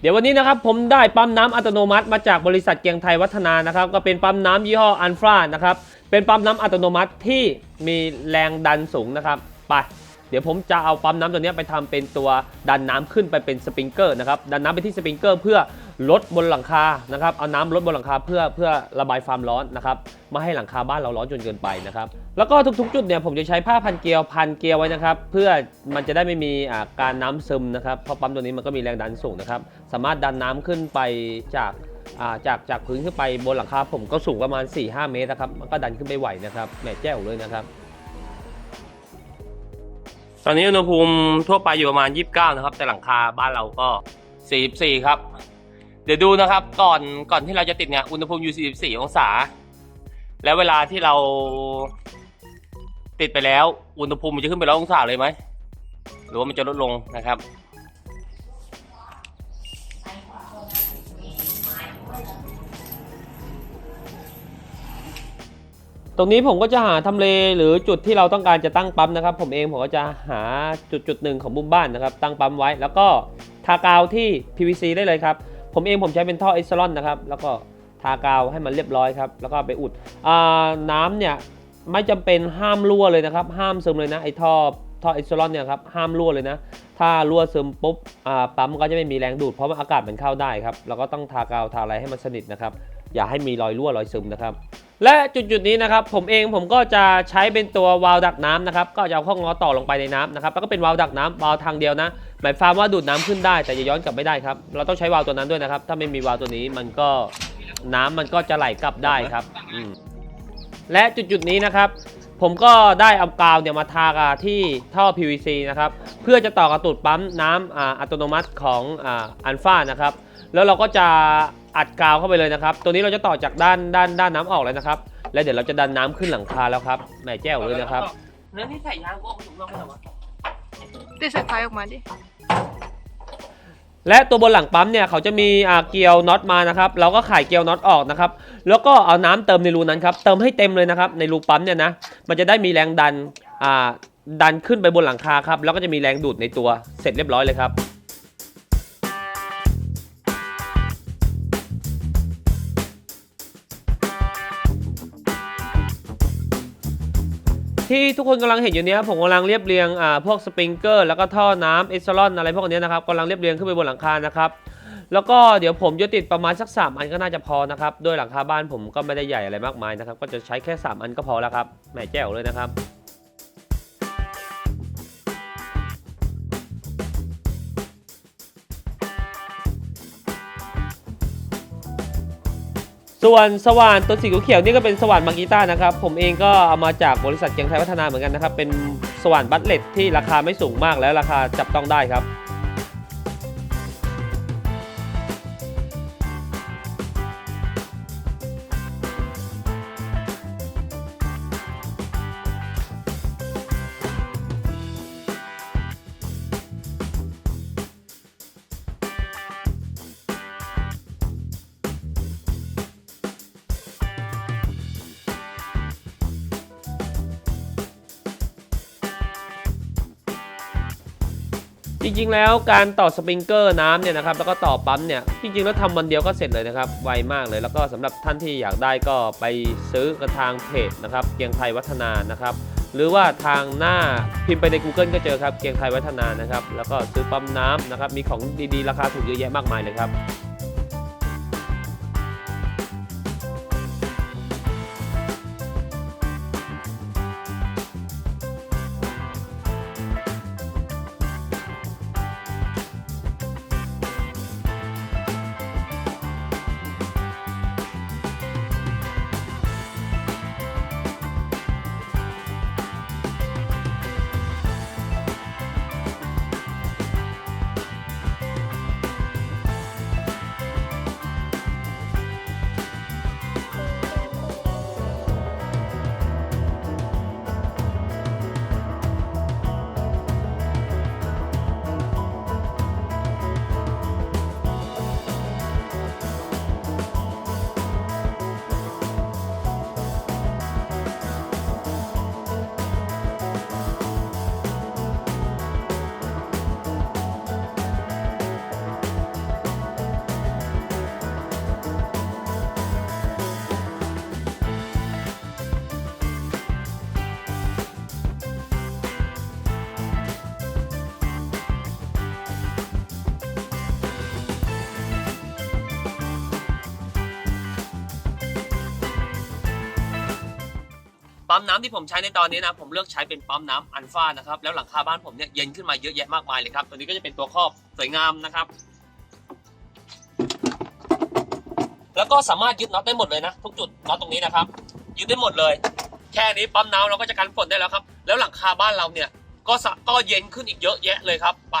เดี๋ยววันนี้นะครับผมได้ปั๊มน้ำอัตโนมัติมาจากบริษัทเกียงไทยวัฒนานะครับก็เป็นปั๊มน้ำยี่ห้ออันฟรานะครับเป็นปั๊มน้ำอัตโนมัติที่มีแรงดันสูงนะครับไป เดี๋ยวผมจะเอาปั๊มน้ำตัวนี้ไปทำเป็นตัวดันน้ำขึ้นไปเป็นสปริงเกอร์นะครับดันน้ำไปที่สปริงเกอร์เพื่อลดบนหลังคานะครับเอาน้ำลดบนหลังคาเพื่อเพื่อระบายความร้อนนะครับไม่ให้หลังคาบ้านเราร้อนจนเกินไปนะครับแล้วก็ทุกๆ จุดเนี่ยผมจะใช้ผ้าพันเกลียวพันเกลียวไว้นะครับเพื่อมันจะได้ไม่มีการน้ำซึมนะครับเพราะปั๊มตัวนี้มันก็มีแรงดันสูงนะครับสามารถดันน้ำขึ้นไปจากาจากจากพื้นขึ้นไปบนหลังคาผมก็สูงประมาณ 4-5 เมตรนะครับมันก็ดันขึ้นไปไหวนะครับแหมแจ้วเลยนะครับ ตอนนี้อุณหภูมิทั่วไปอยู่ประมาณ 29 นะครับ แต่หลังคาบ้านเราก็ 44 ครับ เดี๋ยวดูนะครับก่อนก่อนที่เราจะติดเนี่ยอุณหภูมิอยู่ 44 องศา แล้วเวลาที่เราติดไปแล้ว อุณหภูมิมันจะขึ้นไปร้อยองศาเลยไหมหรือว่ามันจะลดลงนะครับ ตรงนี้ผมก็จะหาทำเลหรือจุดที่เราต้องการจะตั้งปั๊มนะครับ ผมเองผมก็จะหาจุดจุดหนึ่งของมุมบ้านนะครับ ตั้งปั๊มไว้ แล้วก็ทากาวที่ PVC ได้เลยครับ ผมเองผมใช้เป็นท่อเอสลอนนะครับ แล้วก็ทากาวให้มันเรียบร้อยครับ แล้วก็ไปอุดอน้ำเนี่ยไม่จำเป็นห้ามรั่วเลยนะครับ ห้ามซึมเลยนะไอท่อท่อเอสลอนเนี่ยครับห้ามรั่วเลยนะ ถ้ารั่วซึมปุ๊บปั๊มก็จะไม่มีแรงดูดเพราะว่าอากาศมันเข้าได้ครับ แล้วก็ต้องทากาวทาอะไรให้มันสนิทนะครับ อย่าให้มีรอยรั่วรอยซึมนะครับ และจุดจุดนี้นะครับผมเองผมก็จะใช้เป็นตัววาล์วดักน้ำนะครับก็จะเอาข้องอต่อลงไปในน้ำนะครับแล้วก็เป็นวาล์วดักน้ำวาล์วทางเดียวนะ หมายความว่าดูดน้ำขึ้นได้แต่จะย้อนกลับไม่ได้ครับเราต้องใช้วาล์วตัวนั้นด้วยนะครับ ถ้าไม่มีวาล์วตัวนี้มันก็น้ำมันก็จะไหลกลับได้ครับและจุดจุดนี้นะครับ ผมก็ได้เอากาวเนี่ยมาทากับที่ท่อ PVC นะครับเพื่อจะต่อกับตูดปั๊มน้ำอัตโนมัติของอ่าอันฟานะครับแล้วเราก็จะ อัดกาวเข้าไปเลยนะครับ ตัวนี้เราจะต่อจากด้านด้านด้านน้ำออกเลยนะครับ แล้วเดี๋ยวเราจะดันน้ำขึ้นหลังคาแล้วครับแหม่แจ้วเลยนะครับเนื้อที่ใส่ยางก็ถูกต้องไหมวะติดสายไฟออกมาดิและตัวบนหลังปั๊มเนี่ยเขาจะมีอ่าเกลียวน็อตมานะครับเราก็ขายเกลียวน็อตออกนะครับ แล้วก็เอาน้ำเติมในรูนั้นครับเติมให้เต็มเลยนะครับ ในรูปั๊มเนี่ยนะมันจะได้มีแรงดันอ่าดันขึ้นไปบนหลังคาครับแล้วก็จะมีแรงดูดในตัวเสร็จเรียบร้อยเลยครับ ที่ทุกคนกำลังเห็นอยู่เนี้ยผมกำลังเรียบเรียงอ่าพวกสปริงเกอร์แล้วก็ท่อน้ำเอสซลอนอะไรพวกเนี้ยนะครับกำลังเรียบเรียงขึ้นไปบนหลังคานะครับแล้วก็เดี๋ยวผมจะติดประมาณสัก3อันก็น่าจะพอนะครับโดยหลังคาบ้านผมก็ไม่ได้ใหญ่อะไรมากมายนะครับก็จะใช้แค่ 3 อันก็พอแล้วครับแหมแจ๋วเลยนะครับ ส่วนสว่านตัวสีเขียวนี่ก็เป็นสว่านมากิต้านะครับ ผมเองก็เอามาจากบริษัทเกียงไทยพัฒนาเหมือนกันนะครับ เป็นสว่านบัตเลตที่ราคาไม่สูงมากแล้วราคาจับต้องได้ครับ จริงๆ แล้วการต่อสปริงเกอร์น้ำเนี่ยนะครับแล้วก็ต่อปั๊มเนี่ยจริงๆ แล้วทำวันเดียวก็เสร็จเลยนะครับไวมากเลย แล้วก็สำหรับท่านที่อยากได้ก็ไปซื้อกระทางเพจนะครับเกียงไทยวัฒนานะครับหรือว่าทางหน้าพิมพ์ไปใน Google ก็เจอครับเกียงไทยวัฒนานะครับแล้วก็ซื้อปั๊มน้ำนะครับมีของดีๆ ราคาถูกเยอะแยะมากมายเลยครับ ปั๊มน้ำที่ผมใช้ในตอนนี้นะผมเลือกใช้เป็นปั๊มน้ำอันฟานะครับแล้วหลังคาบ้านผมเนี่ยเย็นขึ้นมาเยอะแยะมากมายเลยครับตัวนี้ก็จะเป็นตัวครอบสวยงามนะครับ แล้วก็สามารถยึดน็อตได้หมดเลยนะทุกจุดน็อตตรงนี้นะครับ ยึดได้หมดเลย แค่นี้ปั๊มน้ำเราก็จะกันฝนได้แล้วครับ แล้วหลังคาบ้านเราเนี่ยก็ก็เย็นขึ้นอีกเยอะแยะเลยครับไป